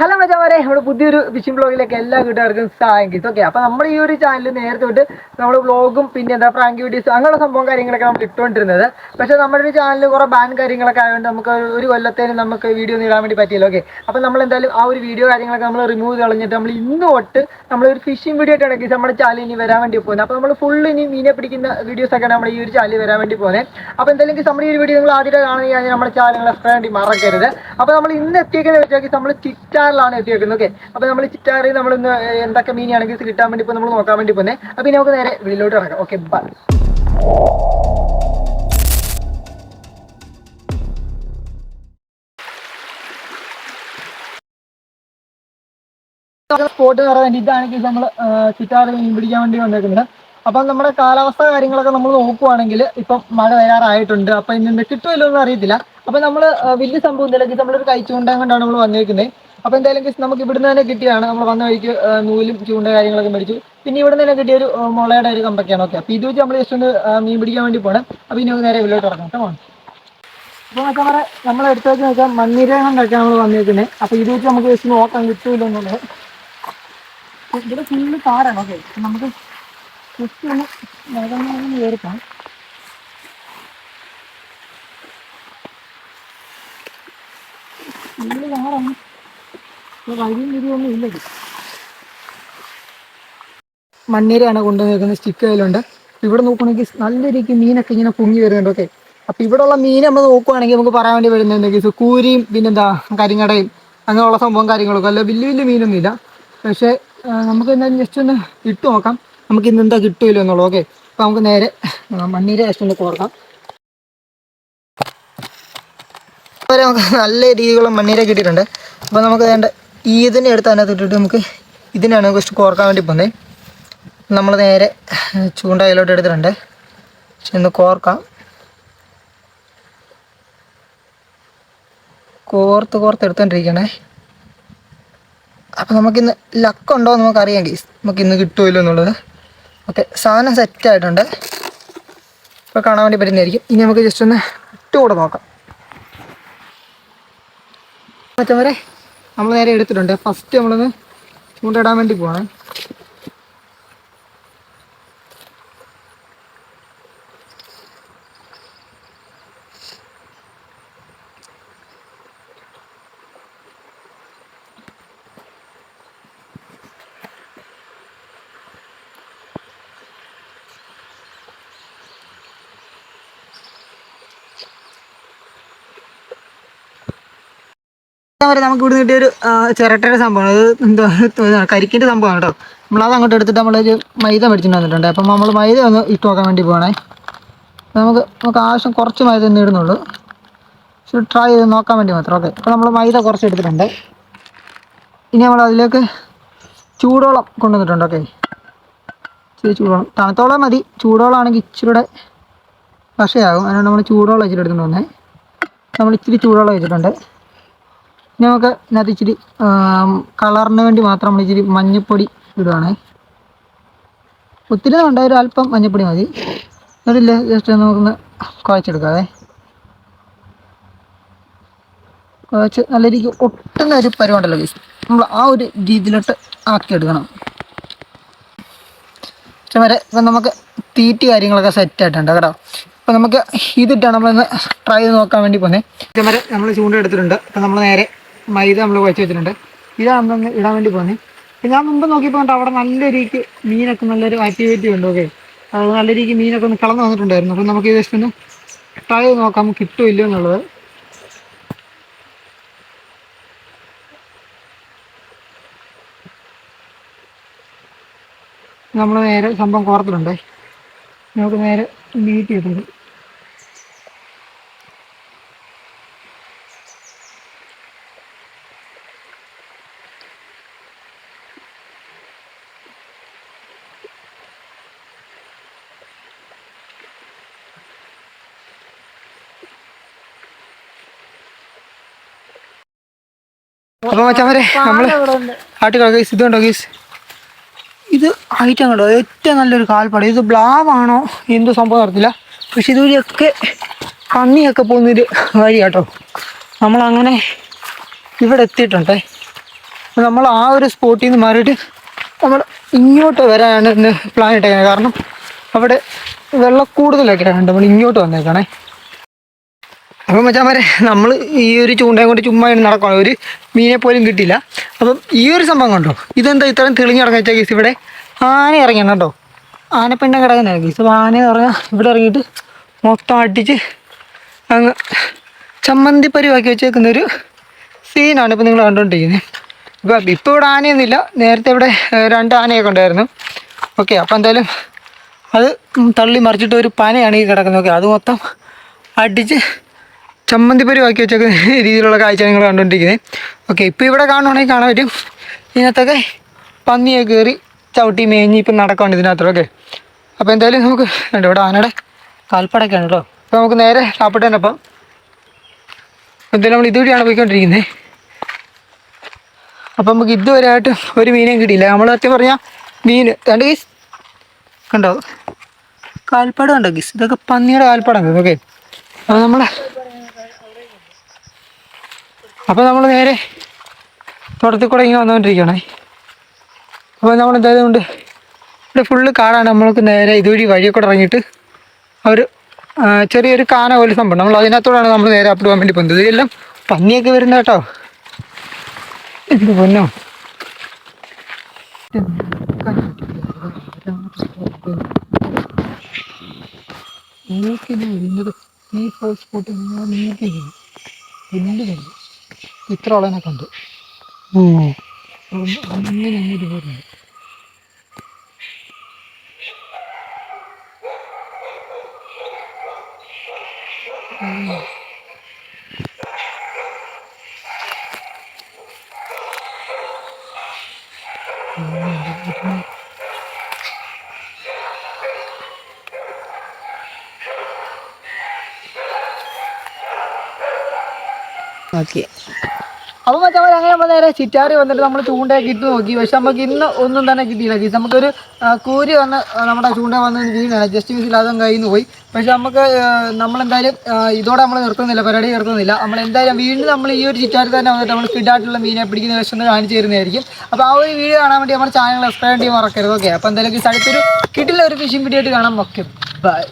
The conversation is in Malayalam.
ഹലോ മജാമാരെ നമ്മുടെ പുതിയൊരു ഫിഷിംഗ് ബ്ലോഗിലേക്ക് എല്ലാ കൂട്ടുകാർക്കും സാങ്കിസ് ഓക്കെ അപ്പോൾ നമ്മൾ ഈ ഒരു ചാനൽ നേരത്തെ തൊട്ട് നമ്മൾ ബ്ലോഗും പിന്നെ എന്താ പ്രാങ്ക് വീഡിയോസ് അങ്ങനെയുള്ള സംഭവം കാര്യങ്ങളൊക്കെ നമ്മൾ ഇട്ടുകൊണ്ടിരുന്നത് പക്ഷേ നമ്മുടെ ഒരു ചാനലിൽ കുറെ ബാൻ കാര്യങ്ങളൊക്കെ ആയതുകൊണ്ട് നമുക്ക് ഒരു കൊല്ലത്തേനും നമുക്ക് വീഡിയോ ഇടാൻ വേണ്ടി പറ്റിയില്ല. ഓക്കെ അപ്പോൾ നമ്മൾ എന്തായാലും ആ ഒരു വീഡിയോ കാര്യങ്ങളൊക്കെ നമ്മൾ റിമൂവ് കളഞ്ഞിട്ട് നമ്മൾ ഇന്ന് തൊട്ട് നമ്മളൊരു ഫിഷിംഗ് വീഡിയോ ആയിട്ടാണ് guys നമ്മുടെ ചാനൽ ഇനി വരാൻ വേണ്ടി പോകുന്നത്. അപ്പോൾ നമ്മൾ ഫുൾ ഇനി മീനെ പിടിക്കുന്ന വീഡിയോസ് നമ്മൾ ഈ ഒരു ചാനൽ വരാൻ വേണ്ടി പോകുന്നത്. അപ്പോൾ എന്തായാലും നമ്മുടെ ഈ ഒരു വീഡിയോ നിങ്ങൾ ആദ്യമായിട്ട് കാണുകയാണെങ്കിൽ നമ്മുടെ ചാനൽ എത്ര വേണ്ടി മറക്കരുത്. അപ്പൊ നമ്മൾ ഇന്ന് എത്തിയേക്കുന്നത് വെച്ചാൽ നമ്മൾ ചിറ്റാറിലാണ് എത്തിയേക്കുന്നത് ഓക്കെ അപ്പൊ നമ്മൾ ചിറ്റാറിൽ നമ്മൾ ഇന്ന് എന്തൊക്കെ മീനാണെങ്കിൽ കിട്ടാൻ വേണ്ടി ഇപ്പോൾ നമ്മൾ നോക്കാൻ വേണ്ടി പോകുന്നത് അപ്പൊ ഇനി നമുക്ക് നേരെ വീട്ടിലോട്ട് ഇറങ്ങാം ഓക്കെ ബൈ സ്പോട്ട് കയറാൻ വേണ്ടി ഇതാണെങ്കിൽ നമ്മൾ ചിറ്റാറ് മീൻ പിടിക്കാൻ വേണ്ടി വന്നേക്കുന്നത്. അപ്പം നമ്മുടെ കാലാവസ്ഥ കാര്യങ്ങളൊക്കെ നമ്മൾ നോക്കുവാണെങ്കിൽ ഇപ്പം മഴ വരാറായിട്ടുണ്ട് അപ്പം ഇന്ന് കിട്ടുമല്ലോ എന്ന് അറിയത്തില്ല. അപ്പം നമ്മൾ വലിയ സംഭവം ഇല്ലെങ്കിൽ നമ്മളൊരു കൈച്ചുകൊണ്ടാൻ ചൂണ്ടയും കൊണ്ടാണ് നമ്മൾ വന്നേക്കുന്നത് അപ്പം എന്തായാലും നമുക്ക് ഇവിടുന്ന് തന്നെ കിട്ടിയാണ് നമ്മൾ വന്ന വഴിക്ക് നൂലും ചൂണ്ട കാര്യങ്ങളൊക്കെ മേടിച്ചു. പിന്നെ ഇവിടുന്ന് തന്നെ കിട്ടിയ ഒരു മുളയുടെ ഒരു കമ്പൊക്കെയാണ്. ഓക്കെ അപ്പോൾ ഇത് വെച്ച് നമ്മൾ ജസ്റ്റ് ഒന്ന് മീൻ പിടിക്കാൻ വേണ്ടി പോകണം അപ്പോൾ ഇനി നേരെ ഉള്ളിലോട്ട് ഇറങ്ങാം. കേട്ടോ അപ്പോൾ വെച്ചാൽ പറയാം നമ്മൾ എടുത്തു വെച്ച് വെച്ചാൽ മണ്ണിര കൊണ്ടൊക്കെയാണ് നമ്മൾ വന്നിരിക്കുന്നത് അപ്പോൾ ഇത് വെച്ച് നമുക്ക് ജസ്റ്റ് നോക്കാൻ കിട്ടൂല എന്നുള്ളത്. ഇവിടെ ഫുള്ള് കാറാണ് ഓക്കെ നമുക്ക് ജസ്റ്റ് ഒന്ന് കയറിക്കാം. ഫുള്ള് കാറാണ് വഴിയും തിരിവൊന്നും ഇല്ലത് മണ്ണീരയാണ് കൊണ്ടുവന്നിരിക്കുന്നത് സ്റ്റിക്ക് അതിലുണ്ട് ഇവിടെ നോക്കുകയാണെങ്കിൽ നല്ല രീതിക്ക് മീനൊക്കെ ഇങ്ങനെ പൊങ്ങി വരുന്നുണ്ട്. ഓക്കെ. അപ്പൊ ഇവിടെ ഉള്ള മീൻ നമ്മൾ നോക്കുകയാണെങ്കിൽ നമുക്ക് പറയാൻ വേണ്ടി വരുന്നത് കൂരിയും പിന്നെന്താ കരിങ്ങടയും അങ്ങനെയുള്ള സംഭവം കാര്യങ്ങളൊക്കെ. അല്ല വലിയ വലിയ മീനൊന്നുമില്ല. പക്ഷേ നമുക്ക് എന്തായാലും ജസ്റ്റ് ഒന്ന് ഇട്ട് നോക്കാം. നമുക്ക് ഇന്ന് എന്താ കിട്ടുമല്ലോ എന്നുള്ളൂ ഓക്കെ. അപ്പൊ നമുക്ക് നേരെ മണ്ണീര ജസ്റ്റ് ഒന്ന് കോർക്കാം. നമുക്ക് നല്ല രീതിയിലുള്ള മണ്ണീര കിട്ടിയിട്ടുണ്ട് അപ്പോൾ നമുക്ക് വേണ്ട ഈ ഇതിനെ എടുത്ത് അതിനകത്ത് ഇട്ടിട്ട് നമുക്ക് ഇതിനാണ് ജസ്റ്റ് കോർക്കാൻ വേണ്ടി പോകുന്നത് നമ്മൾ നേരെ ചൂണ്ട അതിലോട്ട് എടുത്തിട്ടുണ്ട്. ചെന്ന് കോർക്കാം. കോർത്ത് കോർത്ത് എടുത്തോണ്ടിരിക്കണേ. അപ്പം നമുക്കിന്ന് ലക്കുണ്ടോ എന്ന് നമുക്ക് അറിയാം ഗീസ് നമുക്ക് ഇന്ന് കിട്ടുമല്ലോ എന്നുള്ളത്. ഓക്കെ സാധനം സെറ്റ് ആയിട്ടുണ്ട്. ഇപ്പോൾ കാണാൻ വേണ്ടി പറ്റുന്നതായിരിക്കും. ഇനി നമുക്ക് ജസ്റ്റ് ഒന്ന് ഇട്ടുകൂടെ നോക്കാം. മറ്റവരെ നമ്മൾ നേരെ എടുത്തിട്ടുണ്ട്. ഫസ്റ്റ് നമ്മളൊന്ന് ചൂണ്ടയിടാൻ വേണ്ടി പോവാണ്. വരെ നമുക്ക് ഇവിടെ കിട്ടിയ ഒരു ചിരട്ടയുടെ സംഭവമാണ്. അത് എന്തോ കരിക്കിന്റെ സംഭവമാണ് കേട്ടോ. നമ്മളത് അങ്ങോട്ട് എടുത്തിട്ട് നമ്മളൊരു മൈദ മേടിച്ചിട്ട് വന്നിട്ടുണ്ട്. അപ്പം നമ്മൾ മൈദ ഒന്ന് ഇട്ട് നോക്കാൻ വേണ്ടി പോകണേ നമുക്ക് നമുക്ക് ആവശ്യം കുറച്ച് മൈദ തന്നെ ഇടുന്നുള്ളൂ. പക്ഷെ ട്രൈ ചെയ്ത് നോക്കാൻ വേണ്ടി മാത്രം. ഓക്കെ അപ്പോൾ നമ്മൾ മൈദ കുറച്ച് എടുത്തിട്ടുണ്ട്. ഇനി നമ്മൾ അതിലേക്ക് ചൂടോളം കൊണ്ടുവന്നിട്ടുണ്ട്. ഓക്കെ ഇച്ചിരി ചൂടോളം. തണുത്തോളം മതി. ചൂടോളമാണെങ്കിൽ ഇച്ചിരിയുടെ വശയാകും. അതുകൊണ്ട് നമ്മൾ ചൂടോളം വെച്ചിട്ട് എടുത്തുകൊണ്ട് വന്നേ. നമ്മൾ ഇച്ചിരി ചൂടോളം വെച്ചിട്ടുണ്ട്. നമുക്ക് ഇതിനകത്ത് ഇച്ചിരി കളറിന് വേണ്ടി മാത്രം നമ്മൾ ഇച്ചിരി മഞ്ഞപ്പൊടി ഇടുവാണേ. ഒത്തിരി വേണ്ട ഒരു അല്പം മഞ്ഞപ്പൊടി മതി. എന്നിട്ടില്ലേ ജസ്റ്റ് നമുക്കൊന്ന് കുഴച്ചെടുക്കാവേ. കുഴച്ച് നല്ല രീതിക്ക് ഒട്ടുന്ന ഒരു പരുവുണ്ടല്ലോ ഗൈസ് നമ്മൾ ആ ഒരു രീതിയിലോട്ട് ആക്കിയെടുക്കണം. വരെ ഇപ്പം നമുക്ക് തീറ്റി കാര്യങ്ങളൊക്കെ സെറ്റ് ആയിട്ടുണ്ട് കേട്ടോ. അപ്പം നമുക്ക് ഇതിട്ടാണ് നമ്മളൊന്ന് ട്രൈ ചെയ്ത് നോക്കാൻ വേണ്ടി പോന്നെ. വരെ നമ്മൾ ചൂണ്ട എടുത്തിട്ടുണ്ട്. അപ്പം നമ്മൾ നേരെ മൈദ നമ്മൾ കുഴച്ച് വെച്ചിട്ടുണ്ട്. ഇതാണ് നമ്മളൊന്ന് ഇടാൻ വേണ്ടി പോകുന്നത് ഞാൻ മുമ്പ് നോക്കിയപ്പോൾ അവിടെ നല്ല രീതിക്ക് മീനൊക്കെ നല്ലൊരു ആക്ടിവിറ്റി ഉണ്ട് ഓക്കെ അത് നല്ല രീതിക്ക് മീനൊക്കെ ഒന്ന് കളന്ന് വന്നിട്ടുണ്ടായിരുന്നു. അപ്പം നമുക്ക് ജസ്റ്റ് ഒന്ന് ട്രൈ ചെയ്ത് നോക്കാം കിട്ടുമോ ഇല്ലയോ എന്നുള്ളത്. നമ്മൾ നേരെ സംഭവം കോർത്തിട്ടുണ്ട്. നമുക്ക് നേരെ മീറ്റ് ചെയ്തിട്ടുണ്ട്. അപ്പൊ മച്ചാമരെ നമ്മൾ ആട്ടുകൾ ഗൈസ് കണ്ടോ ഗൈസ് ഇത് ഐറ്റം കണ്ടോ ഏറ്റവും നല്ലൊരു കാൽപ്പാട്. ഇത് ബ്ലാവാണോ? എന്ത് സംഭവം നടത്തില്ല. പക്ഷെ ഇതുവഴിയൊക്കെ കണ്ണിയൊക്കെ പോകുന്നൊരു വഴി കേട്ടോ നമ്മളങ്ങനെ ഇവിടെ എത്തിയിട്ടുണ്ടേ. നമ്മൾ ആ ഒരു സ്പോട്ടിൽ നിന്ന് മാറിയിട്ട് നമ്മൾ ഇങ്ങോട്ട് വരാനാണ് പ്ലാൻ ഇട്ടേക്കുന്നത് കാരണം അവിടെ വെള്ളം കൂടുതലൊക്കെ ആയതുകൊണ്ട് നമ്മൾ ഇങ്ങോട്ട് വന്നേക്കണേ. അപ്പം മച്ചാമാരെ നമ്മൾ ഈ ഒരു ചൂണ്ടയും കൊണ്ട് ചുമ്മാ നടക്കണം ഒരു മീനെ പോലും കിട്ടിയില്ല. അപ്പം ഈ ഒരു സംഭവം കണ്ടോ? ഇതെന്താ ഇത്രയും തെളിഞ്ഞിറങ്ങി വെച്ചാൽ കേസ് ഇവിടെ? ആന ഇറങ്ങിയാണ് കേട്ടോ ആനപ്പിണ്ടം കിടക്കുന്നതാണ് കേസ് അപ്പോൾ ആന ഇറങ്ങാൻ ഇവിടെ ഇറങ്ങിയിട്ട് മൊത്തം അടിച്ച് അങ്ങ് ചമ്മന്തി പരിവാക്കി വെച്ചേക്കുന്ന ഒരു സീനാണ് ഇപ്പോൾ നിങ്ങൾ കണ്ടുകൊണ്ടിരിക്കുന്നത് ഇപ്പം ഇപ്പോൾ ഇവിടെ ആനയൊന്നുമില്ല. നേരത്തെ ഇവിടെ രണ്ട് ആനയൊക്കെ ഉണ്ടായിരുന്നു. ഓക്കെ അപ്പോൾ എന്തായാലും അത് തള്ളി മറിച്ചിട്ട് ഒരു പനയാണ് ഈ കിടക്കുന്നത് ഓക്കെ അത് മൊത്തം അടിച്ച് ചമ്മന്തി പരിവാക്കി വെച്ചൊക്കെ രീതിയിലുള്ള കാഴ്ച നിങ്ങൾ കണ്ടുകൊണ്ടിരിക്കുന്നത് ഓക്കെ ഇപ്പോൾ ഇവിടെ കാണുവാണെങ്കിൽ കാണാൻ പറ്റും. ഇതിനകത്തൊക്കെ പന്നിയെ കയറി ചവിട്ടി മേഞ്ഞ് ഇപ്പം നടക്കുകയാണ് ഇതിനകത്ത് ഓക്കെ അപ്പോൾ എന്തായാലും നമുക്ക് ഉണ്ട് ഇവിടെ ആനയുടെ കാൽപ്പടൊക്കെയാണ് കേട്ടോ അപ്പോൾ നമുക്ക് നേരെ സാപ്പിട്ടേന്റെ അപ്പം എന്തായാലും നമ്മൾ ഇതുവഴിയാണ് പോയിക്കൊണ്ടിരിക്കുന്നത് അപ്പം നമുക്ക് ഇതുവരെ ആയിട്ട് ഒരു മീനേയും കിട്ടിയില്ല. നമ്മൾ സത്യം പറഞ്ഞാൽ മീൻ രണ്ട് ഗീസ് കണ്ടോ? കാൽപ്പാട് കണ്ടോ ഗീസ് ഇതൊക്കെ പന്നിയുടെ കാൽപ്പാടാണ് ഓക്കെ അപ്പോൾ നമ്മൾ അപ്പോൾ നമ്മൾ നേരെ തോട്ടത്തിൽ കൂടെ ഇങ്ങനെ വന്നുകൊണ്ടിരിക്കുകയാണേ. അപ്പോൾ നമ്മൾ എന്തായാലും കൊണ്ട് ഇവിടെ ഫുള്ള് കാടാണ്. നമ്മൾക്ക് നേരെ ഇതുവഴി വഴിയെ കൂടെ ഇറങ്ങിയിട്ട് അവർ ചെറിയൊരു കാന പോലെ സംഭവം. നമ്മൾ അതിനകത്തോടാണ് നമ്മൾ നേരെ പോകാൻ വേണ്ടി പോകുന്നത്. ഇതെല്ലാം പന്നിയൊക്കെ വരുന്ന കേട്ടോ. എന്ത് പൊന്നോ. ഇരുന്നത് ഈ സ്പോട്ടിൽ നീക്കി എന്ത് കണ്ടു ഇത്ര ആളെ കണ്ടു. അങ്ങനെ അങ്ങോട്ട് പോകുന്നത് ഓക്കെ. അപ്പോൾ മറ്റവർ അങ്ങനെ നേരെ ചിറ്റാറി വന്നിട്ട് നമ്മൾ ചൂണ്ടയൊക്കെ ഇട്ട് നോക്കി. പക്ഷെ നമുക്ക് ഇന്ന് ഒന്നും തന്നെ കിട്ടിയില്ല ഗീസ് നമുക്കൊരു കൂരി വന്ന് നമ്മുടെ ചൂണ്ട വന്ന് വീണാണ് ജസ്റ്റ് മിസ്സിൽ അതും കയ്യിൽ നിന്ന് പോയി. പക്ഷെ നമുക്ക് നമ്മളെന്തായാലും ഇതോടെ നമ്മൾ നിർത്തുന്നില്ല. പരിപാടി നിർത്തുന്നില്ല. നമ്മൾ എന്തായാലും വീണ്ടും നമ്മൾ ഈ ഒരു ചിറ്റാറി തന്നെ വന്നിട്ട് നമ്മൾ ഫിഡായിട്ടുള്ള മീനെ പിടിക്കുന്ന ഒന്ന് കാണിച്ചു തരുന്നതായിരിക്കും. അപ്പോൾ ആ ഒരു വീഡിയോ കാണാൻ വേണ്ടി നമ്മുടെ ചാനൽ സബ്സ്ക്രൈബ് ചെയ്യാൻ മറക്കരുത്. ഓക്കെ അപ്പോൾ എന്തായാലും ഈ സ്ഥലത്തൊരു കിട്ടില്ല ഒരു ഫിഷിംഗ് വീഡിയോ ആയിട്ട് കാണാം. Okay bye